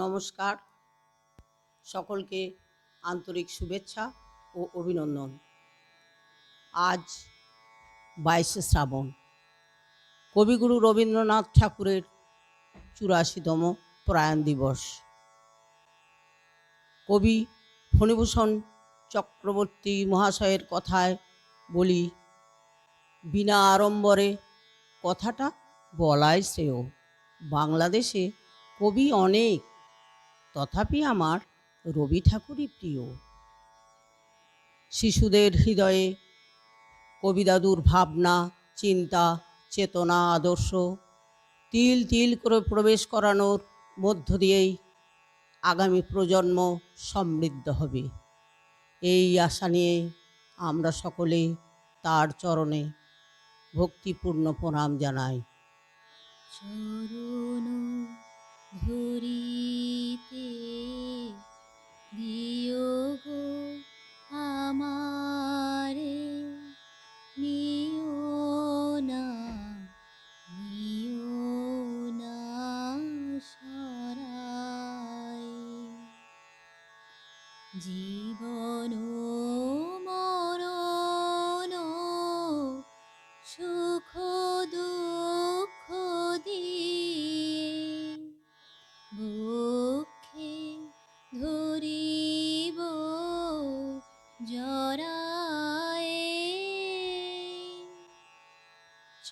নমস্কার। সকলকে আন্তরিক শুভেচ্ছা ও অভিনন্দন। আজ বাইশে শ্রাবণ। কবিগুরু রবীন্দ্রনাথ ঠাকুরের চুরাশিতম প্রয়াণ দিবস। কবি ফণিভূষণ চক্রবর্তী মহাশয়ের কথায় বলি, বিনা আড়ম্বরে কথাটা বলাই শ্রেয়। বাংলাদেশে কবি অনেক তথাপি আমার রবি ঠাকুরই প্রিয়। শিশুদের হৃদয়ে কবিদাদুর ভাবনা চিন্তা, চেতনা, আদর্শ, তিল তিল করে প্রবেশ করানোর মধ্য দিয়েই আগামী প্রজন্ম সমৃদ্ধ হবে। এই আশা নিয়ে আমরা সকলে তার চরণে ভক্তিপূর্ণ প্রণাম জানাই। চরণ ধরিতে দিও গো আমারে নিও না নিও না সরাই। জীবন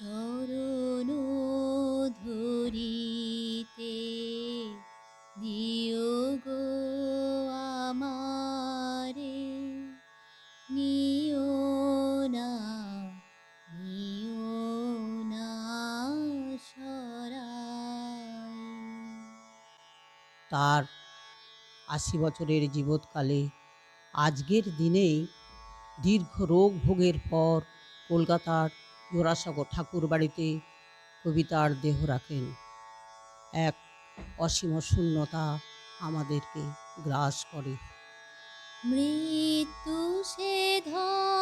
চরণ ধরিতে দিও গো আমারে, নিও না নিও না সরাই তার আশি বছরের জীবৎকালে আজকের দিনেই দীর্ঘ রোগ ভোগের পর কলকাতার জোড়াসাগর ঠাকুর বাড়িতে কবিতার দেহ রাখেন। এক অসীম শূন্যতা আমাদেরকে গ্রাস করে। মৃত্যু সে ধরে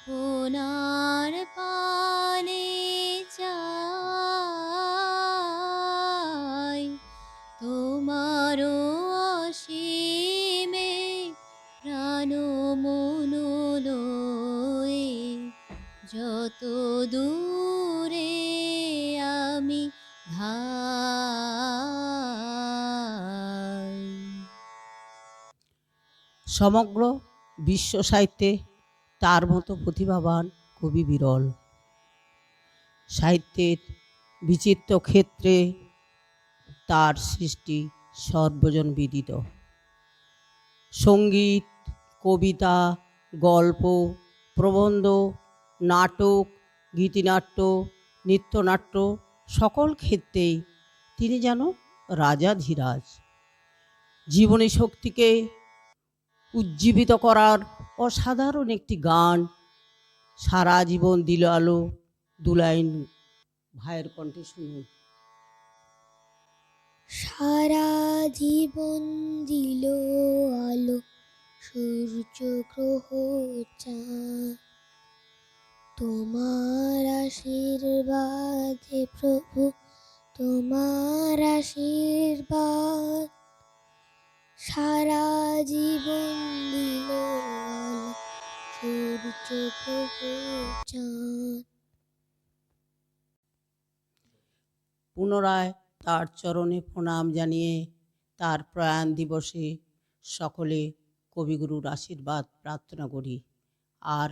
আপনার পানে চাই। তোমারও অসীমে প্রাণ মন যত দূরে আমি ধাই। সমগ্র বিশ্ব সাহিত্যে তার মতো প্রতিভাবান কবি বিরল। সাহিত্যের বিচিত্র ক্ষেত্রে তার সৃষ্টি সর্বজন বিদিত সংগীত, কবিতা, গল্প, প্রবন্ধ, নাটক, গীতিনাট্য, নৃত্যনাট্য সকল ক্ষেত্রেই তিনি যেন রাজা ধীরাজ। জীবনী শক্তিকে উজ্জীবিত করার অসাধারণ একটি গান। সারা জীবন দিল আলো দুলাইন ভাইয়ের কণ্ঠে শুনুন। সারা জীবন দিল আলো, সূর্য গ্রহ চাঁদ। তোমার আশীর্বাদে প্রভু, তোমার আশীর্বাদ। সারা জীবন দিল পুনরায় তার চরণে প্রণাম জানিয়ে তার প্রয়াণ দিবসে সকলে কবিগুরুর আশীর্বাদ প্রার্থনা করি। আর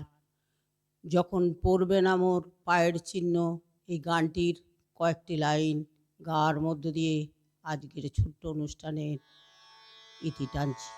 যখন পড়বেন আমর পায়ের চিহ্ন, এই গানটির কয়েকটি লাইন গাওয়ার মধ্য দিয়ে আজকের ছোট্ট অনুষ্ঠানের ইতি টানছি।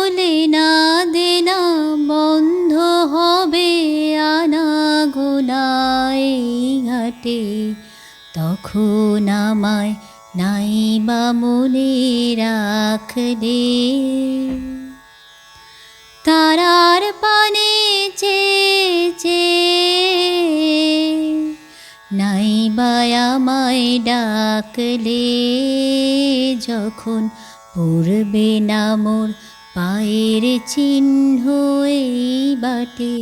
এই ঘাটে, তখন আমায় নাই বা মনে রাখলে তারার পানে চে চে নাই বায়ামায় ডাকলে, যখন পড়বে না মোর পায়ের চিহ্ন বাটে।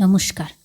নমস্কার।